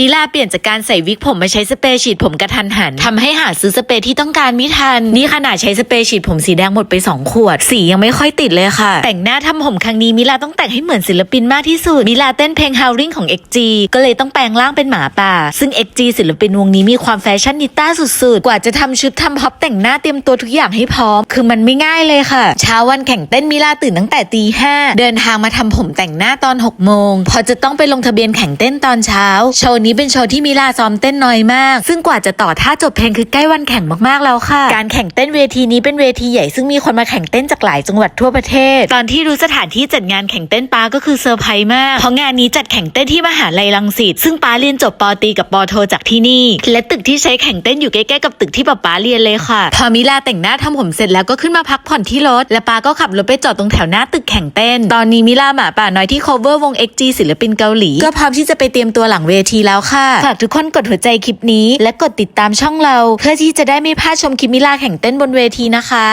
มิลาเปลี่ยนจากการใส่วิกผมมาใช้สเปรย์ฉีดผมกระทันหันทำให้หาซื้อสเปรย์ที่ต้องการไม่ทัน นี่ขนาดใช้สเปรย์ฉีดผมสีแดงหมดไป 2 ขวด สียังไม่ค่อยติดเลยค่ะ แต่งหน้าทำผมครั้งนี้มิลาต้องแต่งให้เหมือนศิลปินมากที่สุดมิลาเต้นเพลง Howling ของ XG ก็เลยต้องแปลงร่างเป็นหมาป่า ซึ่ง XG ศิลปินวงนี้มีความแฟชั่นนิต้าสุดๆ กว่าจะทำชุดทำพ็อปแต่งหน้าเตรียมตัวทุกอย่างให้พร้อม คือมันไม่ง่ายเลยค่ะ เช้าวันแข่งเต้นมิลาตื่นตั้งแต่ตีห้าเดินทางมาทำผมแต่งหน้าตอน6โมงพอจะต้องไปลงทะเบียนแข่งเต้นตอนเช้าโชว์นี้เป็นโชว์ที่มิลาซ้อมเต้นน้อยมาก ซึ่งกว่าจะต่อท่าจบเพลงคือใกล้วันแข่งมากๆแล้วค่ะ การแข่งเต้นเวทีนี้เป็นเวทีใหญ่ซึ่งมีคนมาแข่งเต้นจากหลายจังหวัดทั่วประเทศ ตอนที่รู้สถานที่จัดงานแข่งเต้นปาก็คือเซอร์ไพรส์มาก เพราะงานนี้จัดแข่งเต้นที่มหาลัยรังสิตซึ่งปาเรียนจบปอตรีกับปอโทจากที่นี่ และตึกที่ใช้แข่งเต้นอยู่ใกล้ๆกับตึกที่ป๊าป๊าเรียนเลยค่ะ พอมิลาแต่งหน้าทำผมเสร็จแล้วก็ขึ้นมาพักผ่อนที่รถ และปาก็ขับรถไปจอดตรงแถวหน้าตึกแข่งเต้น ตอนนี้มิลาหมาป่าน้อยที่ cover วง XG ศิลปินเกาหลีก็พร้อมที่จะไปเตรียมตัวหลังเวทีแล้วค่ะฝากทุกคนกดหัวใจคลิปนี้ และกดติดตามช่องเรา เพื่อที่จะได้ไม่พลาดชมคลิปมิลาแข่งเต้นบนเวทีนะคะ